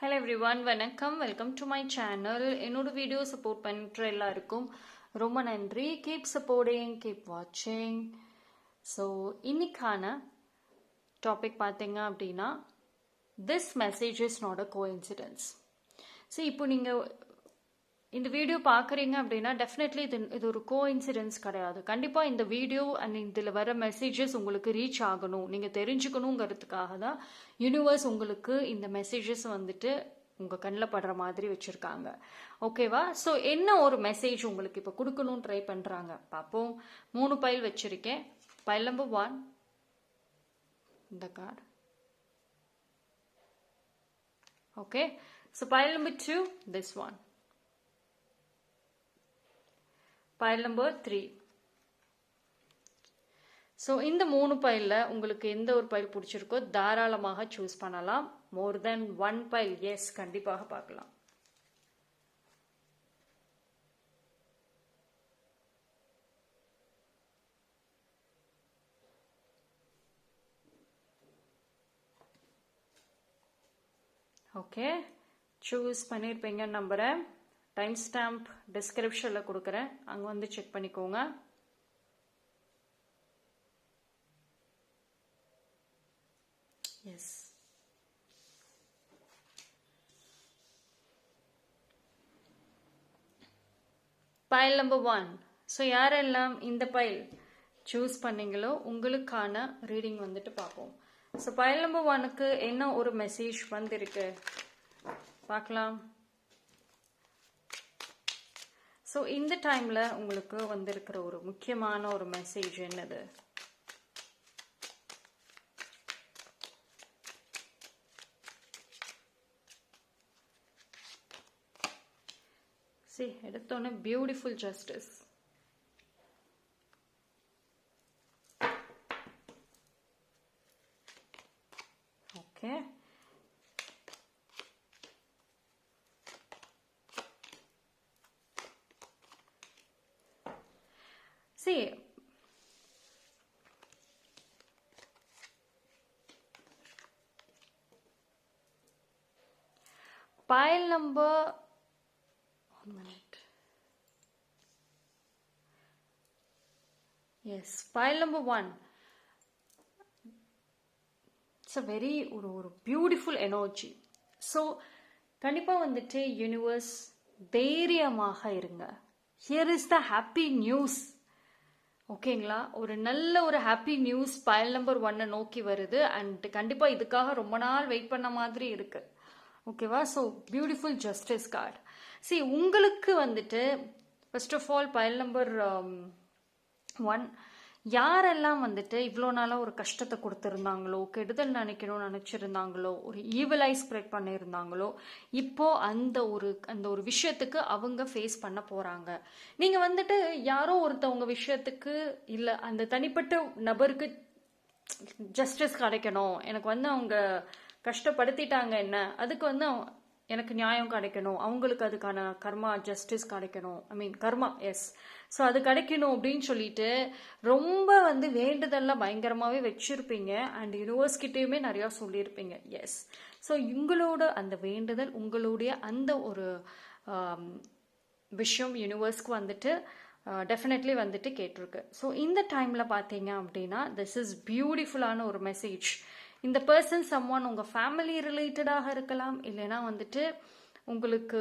Hello everyone வணக்கம். Welcome to my channel என்னோட video support பண்ணுற எல்லாருக்கும் ரொம்ப நன்றி. கீப் சப்போர்டிங் கீப் வாட்சிங் ஸோ இன்னைக்கான டாபிக் பார்த்தீங்க அப்படின்னா this message is not a coincidence so இப்போ நீங்கள் இந்த வீடியோ பார்க்குறீங்க அப்படின்னா டெஃபினெட்லி இது இது ஒரு கோ இன்சிடென்ஸ் கிடையாது. கண்டிப்பாக இந்த வீடியோ அண்ட் இதில் வர மெசேஜஸ் உங்களுக்கு ரீச் ஆகணும். நீங்கள் தெரிஞ்சுக்கணுங்கிறதுக்காக தான் யூனிவர்ஸ் உங்களுக்கு இந்த மெசேஜஸ் வந்துட்டு உங்கள் கண்ணில் படுற மாதிரி வச்சுருக்காங்க. ஓகேவா ஸோ என்ன ஒரு மெசேஜ் உங்களுக்கு இப்போ கொடுக்கணும்னு ட்ரை பண்ணுறாங்க பார்ப்போம். மூணு பைல் வச்சுருக்கேன். பைல் நம்பர் ஒன் இந்த card okay so pile number two this one pile number three so இந்த மூணு பைலில் உங்களுக்கு எந்த ஒரு பைல் பிடிச்சிருக்கோ தாராளமாக சூஸ் பண்ணலாம். More than one pile yes கண்டிப்பாக பார்க்கலாம். ஓகே சூஸ் பண்ணியிருப்பீங்கன்னு நம்புகிறேன் டைம் ஸ்டாம்ப் டிஸ்கிரிப்ஷனில் கொடுக்குறேன். அங்கே வந்து செக் பண்ணிக்கோங்க. Yes pile number one so யாரெல்லாம் இந்த பைல் சூஸ் பண்ணீங்களோ உங்களுக்கான ரீடிங் வந்துட்டு பார்ப்போம். ஸோ பைல் நம்பர் ஒனுக்கு என்ன ஒரு மெசேஜ் வந்திருக்கு? பார்க்கலாம். ஸோ இந்த டைமில் உங்களுக்கு வந்திருக்கிற ஒரு முக்கியமான ஒரு மெசேஜ் என்னது? சி எடுத்தோன்னே beautiful justice okay See, pile number, one minute. Yes, pile number one. It's a very ஒரு ஒரு பியூட்டிஃபுல் எனர்ஜி ஸோ கண்டிப்பாக வந்துட்டு யூனிவர்ஸ் தைரியமாக இருங்க. Here is the happy news ஓகேங்களா ஒரு நல்ல ஒரு ஹாப்பி நியூஸ் பயல் நம்பர் ஒன்னை நோக்கி வருது. அண்ட் கண்டிப்பாக இதுக்காக ரொம்ப நாள் வெயிட் பண்ண மாதிரி இருக்குது ஓகேவா? So beautiful justice card see உங்களுக்கு வந்துட்டு first of all pile number one யாரெல்லாம் வந்துட்டு இவ்வளோ நாளாக ஒரு கஷ்டத்தை கொடுத்துருந்தாங்களோ கெடுதல் நினைக்கணும்னு நினச்சிருந்தாங்களோ ஒரு ஈவலாய் ஸ்ப்ரெட் பண்ணியிருந்தாங்களோ இப்போ அந்த ஒரு அந்த ஒரு விஷயத்துக்கு அவங்க ஃபேஸ் பண்ண போகிறாங்க நீங்கள் வந்துட்டு யாரோ ஒருத்தவங்க விஷயத்துக்கு இல்லை அந்த தனிப்பட்ட நபருக்கு ஜஸ்டிஸ் கிடைக்கணும். எனக்கு வந்து அவங்க கஷ்டப்படுத்திட்டாங்க என்ன? அதுக்கு வந்து எனக்கு நியாயம் கிடைக்கணும். அவங்களுக்கு அதுக்கான கர்மா ஜஸ்டிஸ் கிடைக்கணும். ஐ மீன் கர்மா எஸ் ஸோ அது கிடைக்கணும் அப்படின்னு சொல்லிட்டு ரொம்ப வந்து வேண்டுதல்லாம் பயங்கரமாகவே வச்சுருப்பீங்க. அண்ட் யூனிவர்ஸ்கிட்டேயுமே நிறையா சொல்லியிருப்பீங்க. எஸ் ஸோ உங்களோட அந்த வேண்டுதல் உங்களுடைய அந்த ஒரு விஷயம் யூனிவர்ஸ்க்கு வந்துட்டு டெஃபினெட்லி வந்துட்டு கேட்டிருக்கு. ஸோ இந்த டைமில் பார்த்தீங்க அப்படின்னா திஸ் இஸ் பியூட்டிஃபுல்லான ஒரு மெசேஜ் இந்த பர்சன் சம் ஒன் உங்கள் ஃபேமிலி ரிலேட்டடாக இருக்கலாம் இல்லைன்னா வந்துட்டு உங்களுக்கு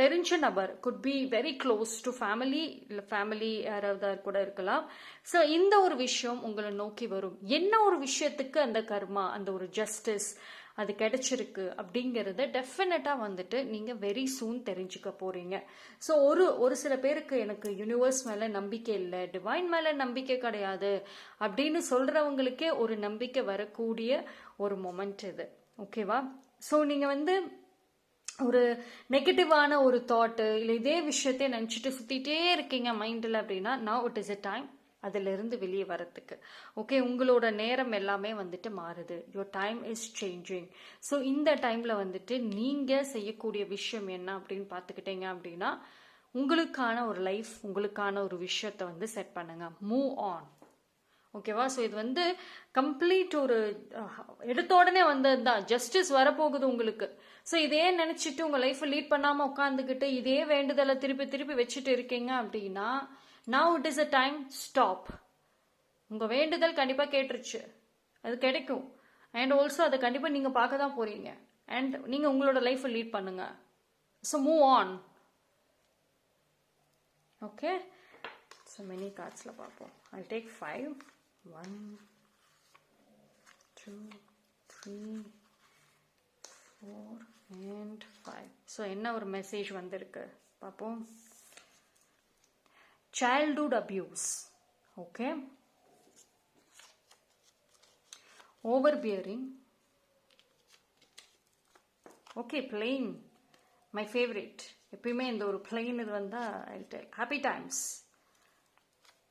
தெரிஞ்ச நபர் could be very close to family இல்லை ஃபேமிலி யாராவது கூட இருக்கலாம். ஸோ இந்த ஒரு விஷயம் உங்களை நோக்கி வரும். என்ன ஒரு விஷயத்துக்கு அந்த கர்மா அந்த ஒரு ஜஸ்டிஸ் அது கிடைச்சிருக்கு அப்படிங்கிறத டெஃபினட்டாக வந்துட்டு நீங்கள் வெரி சூன் தெரிஞ்சுக்க போகிறீங்க ஸோ ஒரு ஒரு சில பேருக்கு எனக்கு யூனிவர்ஸ் மேலே நம்பிக்கை இல்லை டிவைன் மேலே நம்பிக்கை கிடையாது அப்படின்னு சொல்கிறவங்களுக்கே ஒரு நம்பிக்கை வரக்கூடிய ஒரு மொமெண்ட் இது. ஓகேவா ஸோ நீங்கள் வந்து ஒரு நெகட்டிவான ஒரு தாட்டு இல்லை இதே விஷயத்தையே நினச்சிட்டு சுற்றிட்டே இருக்கீங்க மைண்டில் அப்படின்னா now it is a time அதிலிருந்து வெளியே வரத்துக்கு. ஓகே உங்களோட நேரம் எல்லாமே வந்துட்டு மாறுது. Your time is changing so இந்த டைமில் வந்துட்டு நீங்கள் செய்யக்கூடிய விஷயம் என்ன அப்படின்னு பார்த்துக்கிட்டீங்க அப்படின்னா உங்களுக்கான ஒரு லைஃப் உங்களுக்கான ஒரு விஷயத்தை வந்து செட் பண்ணுங்க. மூவ் ஆன் ஓகேவா ஸோ இது வந்து கம்ப்ளீட் ஒரு எடுத்த உடனே வந்தது தான். ஜஸ்டிஸ் வரப்போகுது உங்களுக்கு. ஸோ இதே நினச்சிட்டு உங்கள் லைஃப்பை லீட் பண்ணாமல் உட்காந்துக்கிட்டு இதே வேண்டுதலை திருப்பி திருப்பி வச்சுட்டு இருக்கீங்க அப்படின்னா now it is a time stop உங்கள் வேண்டுதல் கண்டிப்பாக கேட்டுருச்சு. அது கிடைக்கும். அண்ட் ஆல்சோ அதை கண்டிப்பாக நீங்கள் பார்க்க தான் போகிறீங்க அண்ட் நீங்கள் உங்களோட லைஃப்பை லீட் பண்ணுங்க. So move on okay so many கார்ட்ஸில் பார்ப்போம். I take five one two three four and five so என்ன ஒரு மெசேஜ் வந்திருக்கு? பார்ப்போம். Childhood abuse. Okay? Overbearing. Okay plain my favourite எப்பயுமே இந்த ஒரு பிளெயின் இது வந்தால் happy times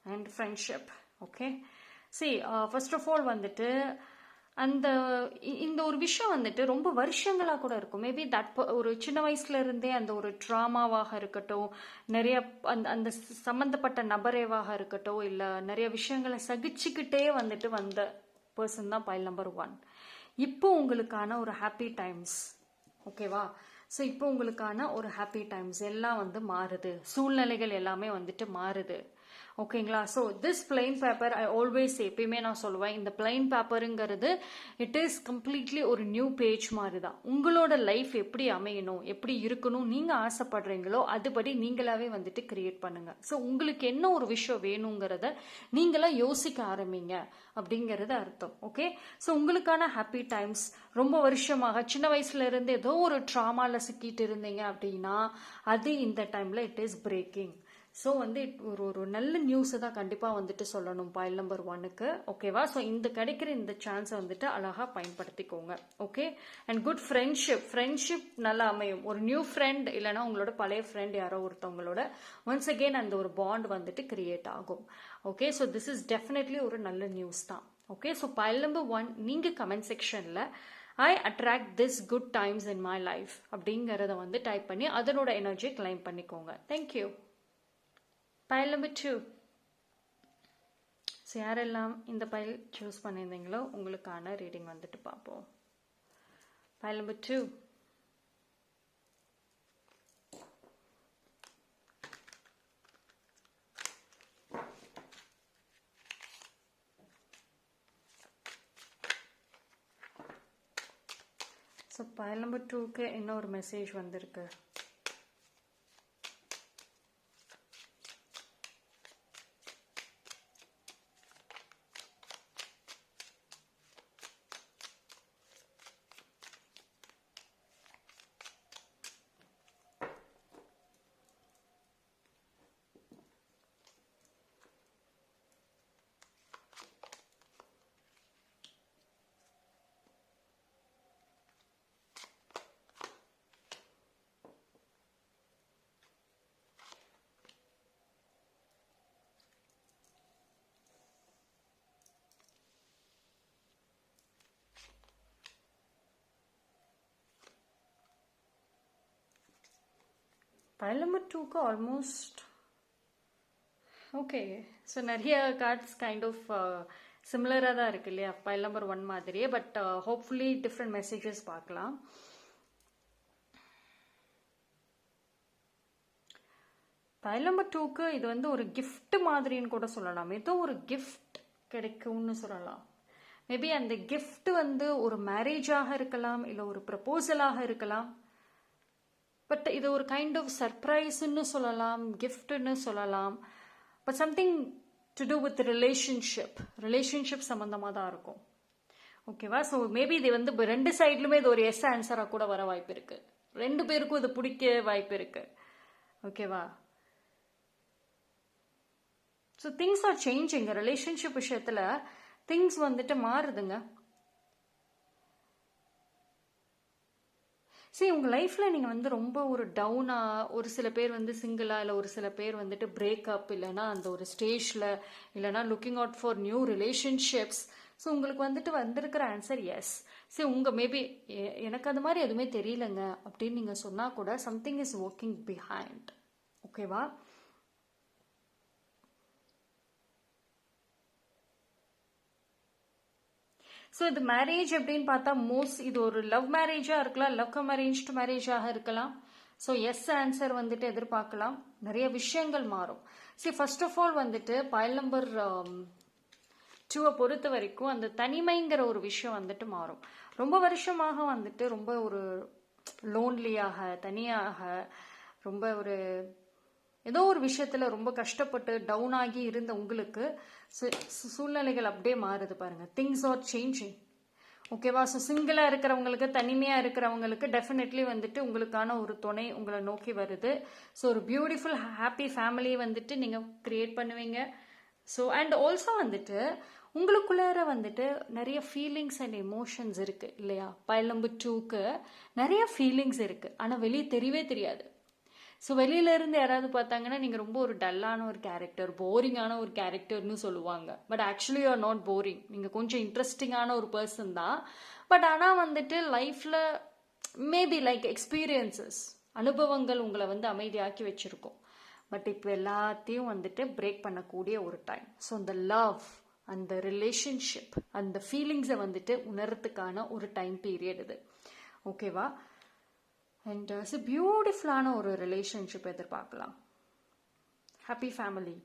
and friendship okay see first of all வந்துட்டு அந்த இந்த ஒரு விஷயம் வந்துட்டு ரொம்ப வருஷங்களாக கூட இருக்கும். மேபி தட் ஒரு சின்ன வயசுல இருந்தே அந்த ஒரு ட்ராமாவாக இருக்கட்டும் நிறைய அந்த அந்த சம்மந்தப்பட்ட நபரேவாக இருக்கட்டும் இல்லை நிறைய விஷயங்களை சகிச்சுக்கிட்டே வந்துட்டு வந்த பர்சன் தான் பைல் நம்பர் ஒன் இப்போ உங்களுக்கான ஒரு ஹாப்பி டைம்ஸ் ஓகேவா ஸோ இப்போ உங்களுக்கான ஒரு ஹாப்பி டைம்ஸ் எல்லாம் வந்து மாறுது. சூழ்நிலைகள் எல்லாமே வந்துட்டு மாறுது. ஓகேங்களா? So this plain paper I always எப்பயுமே நான் சொல்லுவேன் இந்த பிளெயின் பேப்பருங்கிறது இட் இஸ் கம்ப்ளீட்லி ஒரு நியூ பேஜ் மாதிரி தான் உங்களோட லைஃப் எப்படி அமையணும் எப்படி இருக்கணும் நீங்கள் ஆசைப்படுறீங்களோ அதுபடி நீங்களாவே வந்துட்டு கிரியேட் பண்ணுங்க. ஸோ உங்களுக்கு என்ன ஒரு விஷயம் வேணுங்கிறத நீங்களாம் யோசிக்க ஆரம்பிங்க அப்படிங்கிறது அர்த்தம். ஓகே ஸோ உங்களுக்கான ஹாப்பி டைம்ஸ் ரொம்ப வருஷமாக சின்ன வயசுல இருந்து ஏதோ ஒரு ட்ராமாவில் சிக்கிட்டு இருந்தீங்க அப்படின்னா அது இந்த டைம்ல இட் இஸ் பிரேக்கிங் ஸோ வந்து ஒரு ஒரு நல்ல நியூஸை தான் கண்டிப்பாக வந்துட்டு சொல்லணும் பாயில் நம்பர் ஒன்னுக்கு ஓகேவா ஸோ இந்த கிடைக்கிற இந்த சான்ஸை வந்துட்டு அழகாக பயன்படுத்திக்கோங்க. Okay and good friendship friendship நல்லா அமையும். ஒரு நியூ ஃப்ரெண்ட் இல்லைன்னா உங்களோட பழைய ஃப்ரெண்ட் யாரோ ஒருத்தவங்களோட ஒன்ஸ் அகெயின் அந்த ஒரு பாண்ட் வந்துட்டு கிரியேட் ஆகும். Okay so this is definitely ஒரு நல்ல நியூஸ் தான். Okay so pile number one நீங்கள் கமெண்ட் செக்ஷனில் I attract this good times in my life அப்படிங்கிறத வந்து டைப் பண்ணி அதனோட எனர்ஜியை கிளைம் பண்ணிக்கோங்க. Thank you pile number two so யாரெல்லாம் இந்த பைல் சூஸ் பண்ணியிருந்தீங்களோ உங்களுக்கான ரீடிங் வந்துட்டு பார்ப்போம். Pile number two so pile number டூக்கு என்ன ஒரு மெசேஜ் வந்திருக்கு. பைல் நம்பர் டூக்கு ஆல்மோஸ்ட் ஓகே ஸோ நிறைய கார்ட்ஸ் கைண்ட் ஆஃப் சிமிலராக தான் இருக்கு இல்லையா? பைல் நம்பர் ஒன் மாதிரியே பட் ஹோப்ஃபுல்லி டிஃப்ரெண்ட் மெசேஜஸ் பார்க்கலாம். பைல் நம்பர் டூக்கு இது வந்து ஒரு கிஃப்ட் மாதிரின்னு கூட சொல்லலாம். ஏதோ ஒரு கிஃப்ட் கிடைக்கும்னு சொல்லலாம். மேபி அந்த கிஃப்ட் வந்து ஒரு மேரேஜாக இருக்கலாம் இல்லை ஒரு ப்ரப்போசலாக இருக்கலாம். பட் இது ஒரு கைண்ட் ஆஃப் சர்ப்ரைஸ்ன்னு சொல்லலாம் கிஃப்ட்னு சொல்லலாம். But something to do with relationship relationship சம்மந்தமாக தான் இருக்கும் ஓகேவா ஸோ மேபி இது வந்து இப்போ ரெண்டு சைட்லுமே இது ஒரு எஸ் ஆன்சராக கூட வர வாய்ப்பு இருக்கு. ரெண்டு பேருக்கும் இது பிடிக்க வாய்ப்பு இருக்கு. ஓகேவா so things are changing relationship விஷயத்தில் திங்ஸ் வந்துட்டு மாறுதுங்க. சரி உங்கள் லைஃப்பில் நீங்கள் வந்து ரொம்ப ஒரு டவுனாக ஒரு சில பேர் வந்து சிங்கிளாக இல்லை ஒரு சில பேர் வந்துட்டு பிரேக்கப் இல்லைன்னா அந்த ஒரு ஸ்டேஜில் இல்லைன்னா looking out for new relationships so உங்களுக்கு வந்துட்டு வந்திருக்கிற ஆன்சர் எஸ் சரி உங்கள் மேபி எனக்கு அது மாதிரி எதுவுமே தெரியலங்க அப்படின்னு நீங்கள் சொன்னால் கூட சம்திங் இஸ் ஒர்க்கிங் பிஹைண்ட் ஓகேவா ஸோ இது மேரேஜ் அப்படின்னு பார்த்தா மோஸ்ட் இது ஒரு லவ் மேரேஜாக இருக்கலாம் லவ் கம் அரேஞ்ச்டு மேரேஜாக இருக்கலாம். ஸோ எஸ் ஆன்சர் வந்துட்டு எதிர்பார்க்கலாம். நிறைய விஷயங்கள் மாறும். சரி ஃபர்ஸ்ட் ஆஃப் ஆல் வந்துட்டு பயல் நம்பர் டூவை பொறுத்த வரைக்கும் அந்த தனிமைங்கிற ஒரு விஷயம் வந்துட்டு மாறும். ரொம்ப வருஷமாக வந்துட்டு ரொம்ப ஒரு லோன்லியாக தனியாக ரொம்ப ஒரு ஏதோ ஒரு விஷயத்தில் ரொம்ப கஷ்டப்பட்டு டவுன் ஆகி இருந்த உங்களுக்கு சு- சு- சூழ்நிலைகள் அப்படியே மாறுது பாருங்க. திங்ஸ் ஆர் சேஞ்சிங் ஓகேவா ஸோ சிங்கிளாக இருக்கிறவங்களுக்கு தனிமையாக இருக்கிறவங்களுக்கு டெஃபினெட்லி வந்துட்டு உங்களுக்கான ஒரு துணை உங்களை நோக்கி வருது. ஸோ ஒரு பியூட்டிஃபுல் ஹாப்பி ஃபேமிலி வந்துட்டு நீங்கள் க்ரியேட் பண்ணுவீங்க. ஸோ அண்ட் ஆல்சோ வந்துட்டு உங்களுக்குள்ளார வந்துட்டு நிறைய ஃபீலிங்ஸ் அண்ட் எமோஷன்ஸ் இருக்குது இல்லையா? பயல் நம்பர் டூக்கு நிறைய ஃபீலிங்ஸ் இருக்குது ஆனால் வெளியே தெரியவே தெரியாது. ஸோ வெளியில இருந்து யாராவது பார்த்தாங்கன்னா நீங்க ரொம்ப ஒரு டல்லான ஒரு கேரக்டர் போரிங்கான ஒரு கேரக்டர்னு சொல்லுவாங்க. But actually are not boring நீங்க கொஞ்சம் இன்ட்ரெஸ்டிங்கான ஒரு பர்சன் தான். பட் ஆனால் வந்துட்டு லைஃப்ல மேபி லைக் எக்ஸ்பீரியன்சஸ் அனுபவங்கள் உங்களை வந்து அமைதியாக்கி வச்சிருக்கோம். பட் இப்போ எல்லாத்தையும் வந்துட்டு பிரேக் பண்ணக்கூடிய ஒரு டைம் ஸோ அந்த லவ் அந்த ரிலேஷன்ஷிப் அந்த ஃபீலிங்ஸை வந்துட்டு உணர்றதுக்கான ஒரு டைம் பீரியட் இது. ஓகேவா அண்ட் இட்ஸ் பியூட்டிஃபுல்லான ஒரு ரிலேஷன்ஷிப் எதிர்பார்க்கலாம். Happy family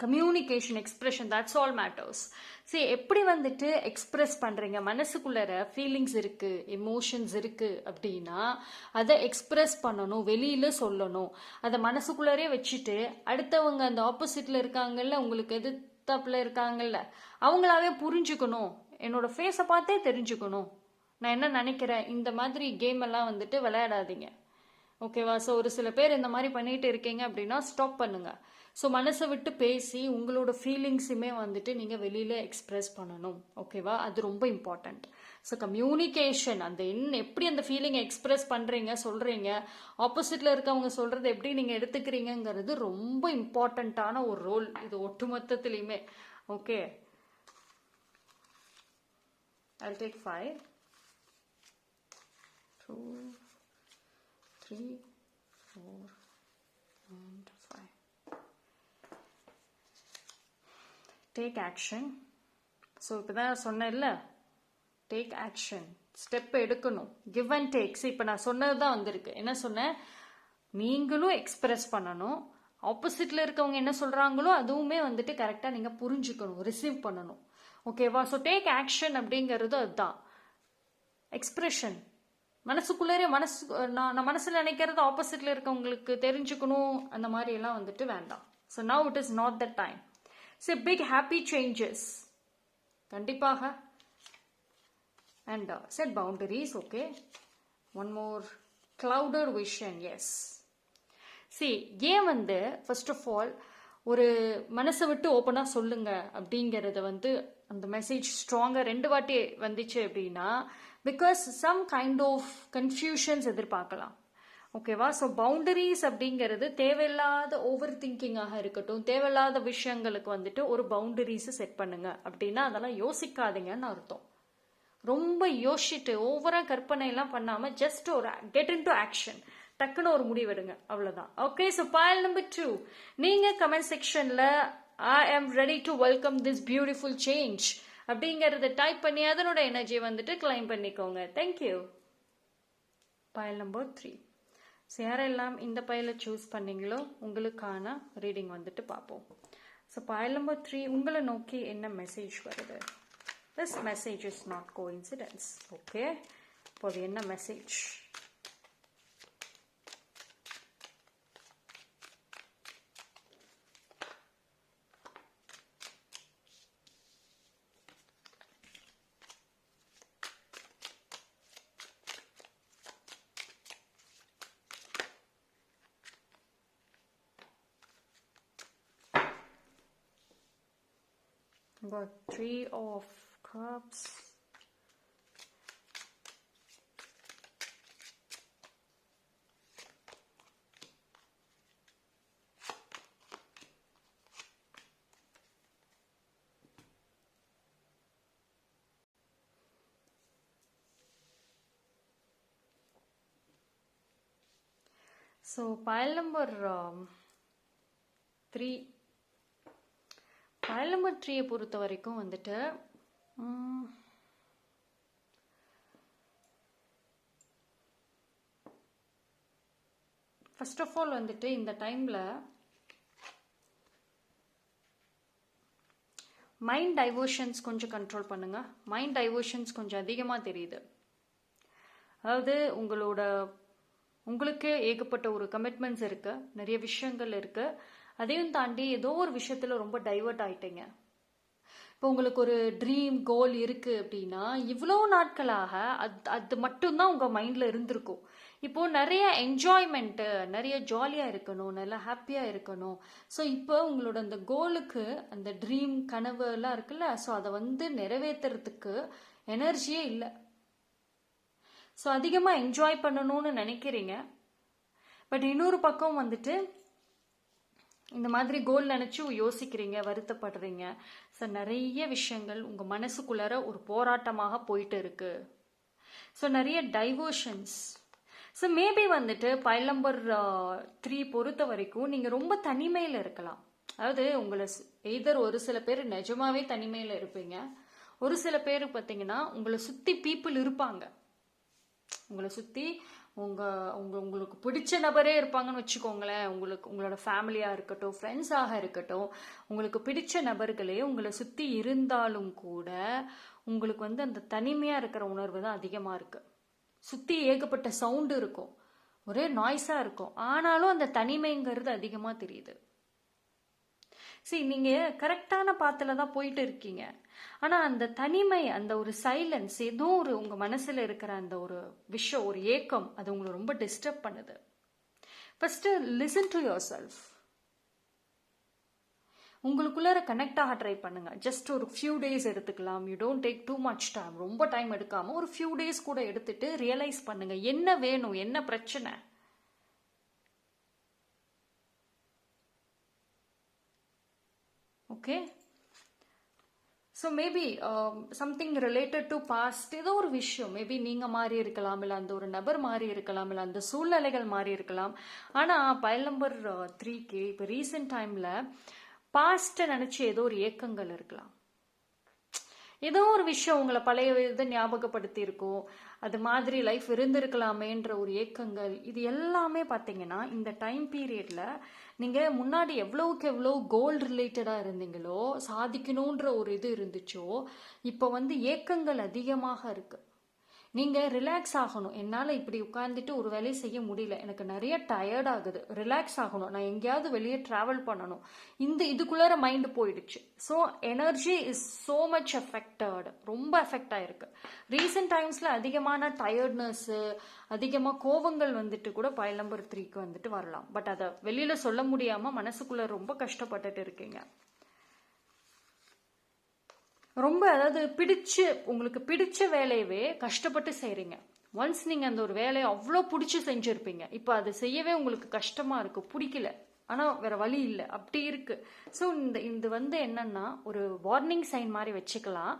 communication expression that's all matters சரி எப்படி வந்துட்டு எக்ஸ்பிரஸ் பண்ணுறீங்க மனசுக்குள்ளற ஃபீலிங்ஸ் இருக்குது எமோஷன்ஸ் இருக்குது அப்படின்னா அதை எக்ஸ்பிரஸ் பண்ணணும் வெளியில் சொல்லணும். அதை மனசுக்குள்ளரே வச்சுட்டு அடுத்தவங்க அந்த ஆப்போசிட்டில் இருக்காங்கல்ல உங்களுக்கு எதிர்த்தாப்புல இருக்காங்கல்ல அவங்களாவே புரிஞ்சுக்கணும். என்னோட ஃபேஸை பார்த்தே தெரிஞ்சுக்கணும். நான் என்ன நினைக்கிறேன்? இந்த மாதிரி கேம் எல்லாம் வந்துட்டு விளையாடாதீங்க. ஓகேவா ஸோ ஒரு சில பேர் இந்த மாதிரி பண்ணிட்டு இருக்கீங்க அப்படின்னா ஸ்டாப் பண்ணுங்க. ஸோ மனசை விட்டு பேசி உங்களோட ஃபீலிங்ஸுமே வந்துட்டு நீங்கள் வெளியில் எக்ஸ்பிரஸ் பண்ணணும். ஓகேவா அது ரொம்ப இம்பார்ட்டண்ட் ஸோ கம்யூனிகேஷன் அந்த என் எப்படி அந்த ஃபீலிங்கை எக்ஸ்பிரஸ் பண்ணுறீங்க சொல்கிறீங்க ஆப்போசிட்டில் இருக்கவங்க சொல்கிறது எப்படி நீங்கள் எடுத்துக்கிறீங்கங்கிறது ரொம்ப இம்பார்ட்டண்ட்டான ஒரு ரோல் இது ஒட்டுமொத்தத்துலேயுமே. Okay I take five two, three, four, and five. Take action. So இப்போ தான் சொன்னேன்ல டேக் ஆக்ஷன் ஸ்டெப் எடுக்கணும். கிவ் அண்ட் டேக்ஸ் இப்போ நான் சொன்னது தான் வந்திருக்கு. என்ன சொன்னேன்? நீங்களும் எக்ஸ்பிரஸ் பண்ணணும். ஆப்போசிட்டில் இருக்கவங்க என்ன சொல்கிறாங்களோ அதுவுமே வந்துட்டு கரெக்டாக நீங்கள் புரிஞ்சுக்கணும் ரிசீவ் பண்ணணும். ஓகேவா ஸோ டேக் ஆக்ஷன் அப்படிங்கிறது அதுதான். எக்ஸ்பிரஷன் மனசுக்குள்ளேயே மனசு நான் நான் மனசில் நினைக்கிறது ஆப்போசிட்டில் இருக்கவங்களுக்கு தெரிஞ்சுக்கணும் அந்த மாதிரி எல்லாம் வந்துட்டு வேண்டாம். So now it is not the time so big happy changes கண்டிப்பாக. And set boundaries okay one more clouded vision yes see ஏன் வந்து ஃபர்ஸ்ட் ஆஃப் ஆல் ஒரு மனசை விட்டு ஓப்பனாக சொல்லுங்க அப்படிங்கிறத வந்து அந்த மெசேஜ் ஸ்ட்ராங்காக ரெண்டு வாட்டி வந்துச்சு அப்படின்னா because some kind of confusions எதிர்பார்க்கலாம். ஓகேவா ஸோ பவுண்டரிஸ் அப்படிங்கிறது தேவையில்லாத ஓவர் திங்கிங்காக இருக்கட்டும் தேவையில்லாத விஷயங்களுக்கு வந்துட்டு ஒரு பவுண்டரிஸை செட் பண்ணுங்க. அப்படின்னா அதெல்லாம் யோசிக்காதீங்கன்னு அர்த்தம். ரொம்ப யோசிச்சுட்டு ஓவரா கற்பனையெல்லாம் பண்ணாமல் பண்ணாம ஜஸ்ட் ஒரு கெட் இன் டு ஆக்ஷன் டக்குன்னு ஒரு முடிவெடுங்க. அவ்வளோதான் okay so pile number two நீங்கள் கமெண்ட் செக்ஷனில் I am ready to welcome this beautiful change அப்படிங்கறத டைப் பண்ணி அதனோட எனர்ஜியை வந்துட்டு கிளைம் பண்ணிக்கோங்க. Thank you pile number three so யாரெல்லாம் இந்த பயலை சூஸ் பண்ணீங்களோ உங்களுக்கான ரீடிங் வந்துட்டு பார்ப்போம். ஸோ பயல் நம்பர் த்ரீ உங்களை நோக்கி என்ன மெசேஜ் வருது? This message is not coincidence okay இப்போது என்ன message got three of cups. So pile number um, 3 pile number த்ரீயை பொறுத்த வரைக்கும் வந்துட்டு ஃபஸ்ட் ஆஃப் ஆல் வந்துட்டு இந்த டைம்ல மைண்ட் டைவர்ஷன்ஸ் கொஞ்சம் கண்ட்ரோல் பண்ணுங்க. மைண்ட் டைவர்ஷன்ஸ் கொஞ்சம் அதிகமாக தெரியுது. அதாவது உங்களோட உங்களுக்கே ஏகப்பட்ட ஒரு கமிட்மெண்ட்ஸ் இருக்கு. நிறைய விஷயங்கள் இருக்குது அதையும் தாண்டி ஏதோ ஒரு விஷயத்துல ரொம்ப டைவர்ட் ஆயிட்டீங்க. இப்போ உங்களுக்கு ஒரு ட்ரீம் கோல் இருக்கு அப்படின்னா இவ்வளோ நாட்களாக அது அது மட்டும்தான் உங்கள் மைண்டில் இருந்திருக்கும். இப்போ நிறைய என்ஜாய்மெண்ட்டு நிறைய ஜாலியாக இருக்கணும் நல்லா ஹாப்பியாக இருக்கணும். ஸோ இப்போ உங்களோட அந்த கோலுக்கு அந்த ட்ரீம் கனவு எல்லாம் இருக்குல்ல ஸோ அதை வந்து நிறைவேற்றுறதுக்கு எனர்ஜியே இல்லை. ஸோ அதிகமாக என்ஜாய் பண்ணணும்னு நினைக்கிறீங்க. பட் இன்னொரு பக்கம் வந்துட்டு இந்த மாதிரி கோல் நினச்சி யோசிக்கிறீங்க வருத்தப்படுறீங்க. ஸோ நிறைய விஷயங்கள் உங்கள் மனசுக்குள்ளார ஒரு போராட்டமாக போயிட்டு இருக்கு. ஸோ நிறைய டைவர்ஷன்ஸ் ஸோ மேபி வந்துட்டு பைல் நம்பர் த்ரீ பொறுத்த வரைக்கும் நீங்கள் ரொம்ப தனிமையில் இருக்கலாம். அதாவது உங்களை எய்தர் ஒரு சில பேர் நிஜமாவே தனிமையில் இருப்பீங்க. ஒரு சில பேர் பார்த்தீங்கன்னா உங்களை சுற்றி பீப்புள் இருப்பாங்க. உங்களை சுற்றி உங்கள் உங்க உங்களுக்கு பிடிச்ச நபரே இருப்பாங்கன்னு வச்சுக்கோங்களேன். உங்களுக்கு உங்களோட ஃபேமிலியாக இருக்கட்டும் ஃப்ரெண்ட்ஸாக இருக்கட்டும் உங்களுக்கு பிடிச்ச நபர்களே உங்களை சுற்றி இருந்தாலும் கூட உங்களுக்கு வந்து அந்த தனிமையாக இருக்கிற உணர்வு தான் அதிகமாக இருக்குது சுற்றி ஏகப்பட்ட சவுண்டு இருக்கும். ஒரே நாய்ஸாக இருக்கும். ஆனாலும் அந்த தனிமைங்கிறது அதிகமாக தெரியுது. சரி நீங்கள் கரெக்டான பாத்தில் தான் போயிட்டு இருக்கீங்க. ஆனால் அந்த தனிமை அந்த ஒரு சைலன்ஸ் ஏதோ ஒரு உங்கள் மனசில் இருக்கிற அந்த ஒரு விஷயம் ஒரு ஏக்கம் அது உங்களை ரொம்ப டிஸ்டர்ப் பண்ணுது. First listen to your self உங்களுக்குள்ளார connect ஆக ட்ரை பண்ணுங்க. ஜஸ்ட் ஒரு ஃபியூ டேஸ் எடுத்துக்கலாம். You don't take too much time ரொம்ப டைம் எடுக்காமல் ஒரு ஃபியூ டேஸ் கூட எடுத்துட்டு ரியலைஸ் பண்ணுங்க. என்ன வேணும்? என்ன பிரச்சனை? Okay so maybe something related to past ஏதோ ஒரு விஷயம். மேபி நீங்கள் மாறி இருக்கலாம் இல்லை அந்த ஒரு நபர் மாறி இருக்கலாம் இல்லை அந்த சூழ்நிலைகள் மாறி இருக்கலாம். ஆனால் பயல் நம்பர் த்ரீக்கு இப்போ ரீசெண்ட் டைமில் பாஸ்ட்டை நினச்சி ஏதோ ஒரு ஏக்கங்கள் இருக்கலாம். ஏதோ ஒரு விஷயம் உங்களை பழைய இதை ஞாபகப்படுத்தி இருக்கும் அது மாதிரி லைஃப் இருந்திருக்கலாமேன்ற ஒரு ஏக்கங்கள். இது எல்லாமே பார்த்தீங்கன்னா இந்த டைம் பீரியட்ல நீங்கள் முன்னாடி எவ்வளோவுக்கு எவ்வளோ கோல் ரிலேட்டடாக இருந்தீங்களோ சாதிக்கணுன்ற ஒரு இது இருந்துச்சோ இப்போ வந்து ஏக்கங்கள் அதிகமாக இருக்குது நீங்கள் ரிலாக்ஸ் ஆகணும். என்னால் இப்படி உட்காந்துட்டு ஒரு வேலையை செய்ய முடியல. எனக்கு நிறைய டயர்ட் ஆகுது. ரிலாக்ஸ் ஆகணும். நான் எங்கேயாவது வெளியே ட்ராவல் பண்ணணும். இந்த இதுக்குள்ளார மைண்டு போயிடுச்சு. So energy is so much affected ரொம்ப எஃபெக்ட் ஆயிருக்கு. ரீசெண்ட் டைம்ஸில் அதிகமான டயர்ட்னஸ்ஸு அதிகமாக கோவங்கள் வந்துட்டு கூட பயல் நம்பர் த்ரீக்கு வந்துட்டு வரலாம். பட் அதை வெளியில் சொல்ல முடியாமல் மனசுக்குள்ளே ரொம்ப கஷ்டப்பட்டுட்டு இருக்கீங்க. ரொம்ப அதாவது பிடிச்சு உங்களுக்கு பிடிச்ச வேலையவே கஷ்டப்பட்டு செய்கிறீங்க ஒன்ஸ் நீங்கள் அந்த ஒரு வேலையை அவ்வளோ பிடிச்சி செஞ்சுருப்பீங்க. இப்போ அதை செய்யவே உங்களுக்கு கஷ்டமாக இருக்குது பிடிக்கல. ஆனால் வேற வழி இல்லை. அப்படி இருக்குது ஸோ இந்த இது வந்து என்னன்னா ஒரு வார்னிங் சைன் மாதிரி வச்சுக்கலாம்.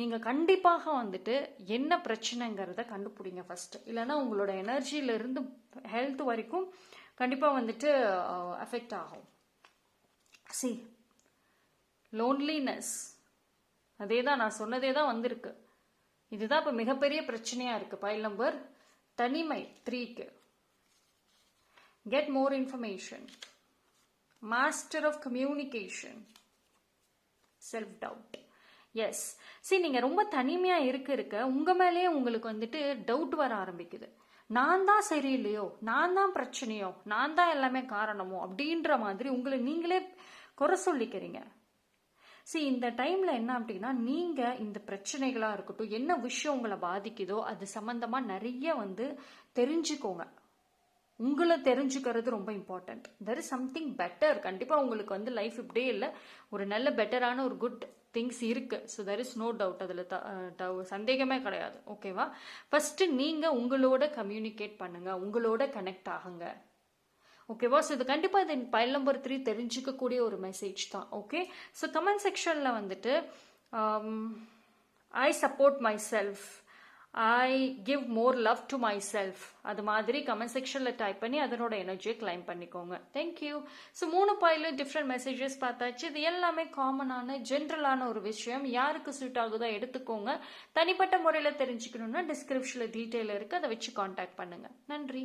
நீங்கள் கண்டிப்பாக வந்துட்டு என்ன பிரச்சனைங்கிறத கண்டுபிடிங்க ஃபஸ்ட்டு இல்லைன்னா உங்களோட எனர்ஜியிலிருந்து ஹெல்த் வரைக்கும் கண்டிப்பாக வந்துட்டு uh, அஃபெக்ட் ஆகும். சி லோன்லினஸ் அதே தான் நான் சொன்னதே தான் வந்திருக்கு. இதுதான் இப்போ மிகப்பெரிய பிரச்சனையாக இருக்குது பைல் நம்பர் தனிமை த்ரீக்கு get more information master of communication self doubt yes சரி நீங்கள் ரொம்ப தனிமையாக இருக்க இருக்க உங்கள் மேலேயே உங்களுக்கு வந்துட்டு டவுட் வர ஆரம்பிக்குது. நான் தான் சரியில்லையோ நான் தான் பிரச்சனையோ? நான் தான் எல்லாமே காரணமோ? அப்படின்ற மாதிரி உங்களை நீங்களே குறை சொல்லிக்கிறீங்க. சரி இந்த டைமில் என்ன அப்படின்னா நீங்கள் இந்த பிரச்சனைகளாக இருக்கட்டும் என்ன விஷயம் உங்களை பாதிக்குதோ அது சம்மந்தமாக நிறைய வந்து தெரிஞ்சுக்கோங்க. உங்களை தெரிஞ்சுக்கிறது ரொம்ப important there is something better கண்டிப்பாக உங்களுக்கு வந்து லைஃப் இப்படியே இல்லை. ஒரு நல்ல பெட்டரான ஒரு குட் திங்ஸ் இருக்குது so there is no doubt அதில் சந்தேகமே கிடையாது. ஓகேவா ஃபஸ்ட்டு நீங்கள் உங்களோட கம்யூனிகேட் பண்ணுங்கள் உங்களோட கனெக்ட் ஆகுங்க. ஓகேவா ஸோ இது கண்டிப்பாக இது பைல் நம்பர் த்ரீ தெரிஞ்சுக்கக்கூடிய ஒரு மெசேஜ் தான் ஓகே ஸோ கமெண்ட் செக்ஷனில் வந்துட்டு I support myself I give more love to myself அது மாதிரி கமெண்ட் செக்ஷனில் டைப் பண்ணி அதனோட எனர்ஜியை கிளைம் பண்ணிக்கோங்க. தேங்க்யூ ஸோ மூணு பாயிலும் டிஃப்ரெண்ட் மெசேஜஸ் பார்த்தாச்சு. இது எல்லாமே காமனான ஜென்ரலான ஒரு விஷயம். யாருக்கு சூட் ஆகுதோ எடுத்துக்கோங்க. தனிப்பட்ட முறையில் தெரிஞ்சுக்கணுன்னா டிஸ்கிரிப்ஷனில் டீட்டெயில் இருக்குது அதை வச்சு காண்டாக்ட் பண்ணுங்கள் நன்றி.